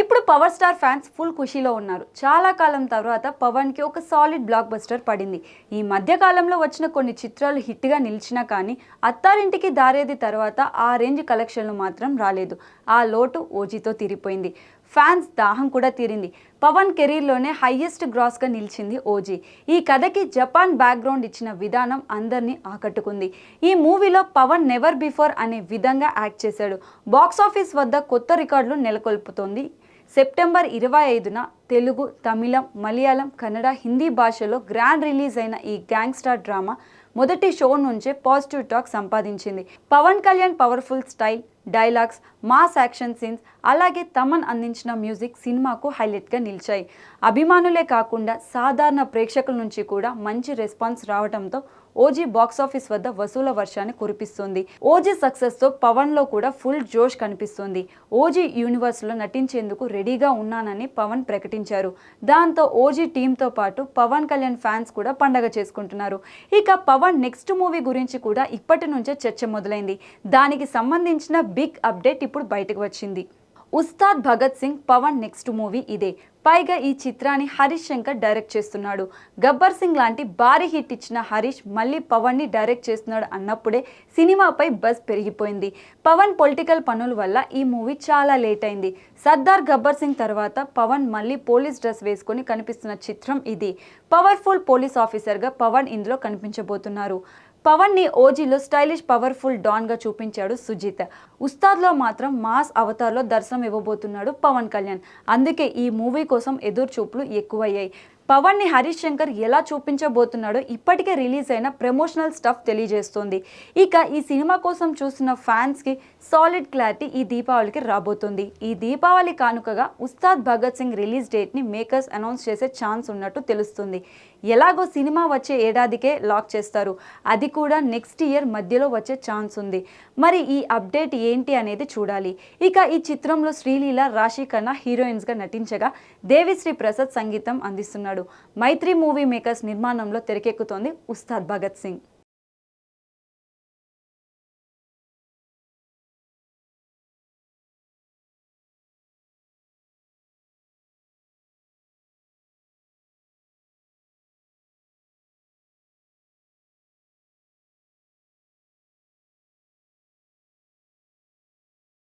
ఇప్పుడు power star fans full ఖుషీలో ఉన్నారు. చాలా కాలం తర్వాత పవన్కి ఒక సాలిడ్ బ్లాక్ బస్టర్ పడింది. ఈ మధ్యకాలంలో వచ్చిన కొన్ని చిత్రాలు హిట్గా నిలిచినా కానీ అత్తారింటికి దారేది తర్వాత ఆ రేంజ్ కలెక్షన్లు మాత్రం రాలేదు. ఆ లోటు ఓజీతో తీరిపోయింది. ఫ్యాన్స్ దాహం కూడా తీరింది. పవన్ కెరీర్లోనే హయ్యెస్ట్ గ్రాస్గా నిలిచింది ఓజీ. ఈ కథకి జపాన్ బ్యాక్గ్రౌండ్ ఇచ్చిన విధానం అందరినీ ఆకట్టుకుంది. ఈ మూవీలో పవన్ నెవర్ బిఫోర్ అనే విధంగా యాక్ట్ చేశాడు. బాక్స్ ఆఫీస్ వద్ద కొత్త రికార్డులు నెలకొల్పుతోంది. సెప్టెంబర్ ఇరవై ఐదున తెలుగు తమిళం మలయాళం కన్నడ హిందీ భాషలో గ్రాండ్ రిలీజ్ అయిన ఈ గ్యాంగ్స్టార్ డ్రామా మొదటి షో నుంచే పాజిటివ్ టాక్ సంపాదించింది. Pawan Kalyan powerful style dialogues mass action scenes అలాగే తమన్ అందించిన మ్యూజిక్ సినిమాకు హైలైట్గా నిలిచాయి. అభిమానులే కాకుండా సాధారణ ప్రేక్షకుల నుంచి కూడా మంచి రెస్పాన్స్ రావడంతో ఓజీ బాక్స్ ఆఫీస్ వద్ద వసూల వర్షాన్ని కురిపిస్తుంది. ఓజీ సక్సెస్తో పవన్లో కూడా ఫుల్ జోష్ కనిపిస్తుంది. ఓజీ యూనివర్స్లో నటించేందుకు రెడీగా ఉన్నానని పవన్ ప్రకటించారు. దాంతో ఓజీ టీంతో పాటు పవన్ కళ్యాణ్ ఫ్యాన్స్ కూడా పండగ చేసుకుంటున్నారు. ఇక పవన్ నెక్స్ట్ మూవీ గురించి కూడా ఇప్పటి నుంచే చర్చ మొదలైంది. దానికి సంబంధించిన బిగ్ అప్డేట్ ఇప్పుడు బయటకు వచ్చింది. ఉస్తాద్ భగత్ సింగ్ పవన్ నెక్స్ట్ మూవీ ఇదే. పైగా ఈ చిత్రాన్ని హరీష్ శంకర్ డైరెక్ట్ చేస్తున్నాడు. గబ్బర్ సింగ్ లాంటి భారీ హిట్ ఇచ్చిన హరీష్ మళ్ళీ పవన్ని డైరెక్ట్ చేస్తున్నాడు అన్నప్పుడే సినిమాపై బజ్ పెరిగిపోయింది. పవన్ పొలిటికల్ పనుల వల్ల ఈ మూవీ చాలా లేట్ అయింది. సర్దార్ గబ్బర్ సింగ్ తర్వాత పవన్ మళ్ళీ పోలీస్ డ్రెస్ వేసుకొని కనిపిస్తున్న చిత్రం ఇది. పవర్ఫుల్ పోలీస్ ఆఫీసర్గా పవన్ ఇందులో కనిపించబోతున్నారు. పవన్ని ఓజీలో స్టైలిష్ పవర్ఫుల్ డాన్గా చూపించాడు సుజిత్. ఉస్తాద్లో మాత్రం మాస్ అవతార్లో దర్శనం ఇవ్వబోతున్నాడు పవన్ కళ్యాణ్. అందుకే ఈ మూవీ కోసం ఎదురు చూపులు ఎక్కువయ్యాయి. పవన్ని హరీష్ శంకర్ ఎలా చూపించబోతున్నాడో ఇప్పటికే రిలీజ్ అయిన ప్రమోషనల్ స్టఫ్ తెలియజేస్తోంది. ఇక ఈ సినిమా కోసం చూస్తున్న ఫ్యాన్స్కి సాలిడ్ క్లారిటీ ఈ దీపావళికి రాబోతుంది. ఈ దీపావళి కానుకగా ఉస్తాద్ భగత్ సింగ్ రిలీజ్ డేట్ని మేకర్స్ అనౌన్స్ చేసే ఛాన్స్ ఉన్నట్టు తెలుస్తుంది. ఎలాగో సినిమా వచ్చే ఏడాదికే లాక్ చేస్తారు. అది కూడా నెక్స్ట్ ఇయర్ మధ్యలో వచ్చే ఛాన్స్ ఉంది. మరి ఈ అప్డేట్ ఏంటి అనేది చూడాలి. ఇక ఈ చిత్రంలో శ్రీలీల రాశి ఖన్నా హీరోయిన్స్గా నటించగా దేవిశ్రీ ప్రసాద్ సంగీతం అందిస్తున్నారు అందిస్తున్నాడు మైత్రి మూవీ మేకర్స్ నిర్మాణంలో తెరకెక్కుతోంది ఉస్తాద్ భగత్ సింగ్.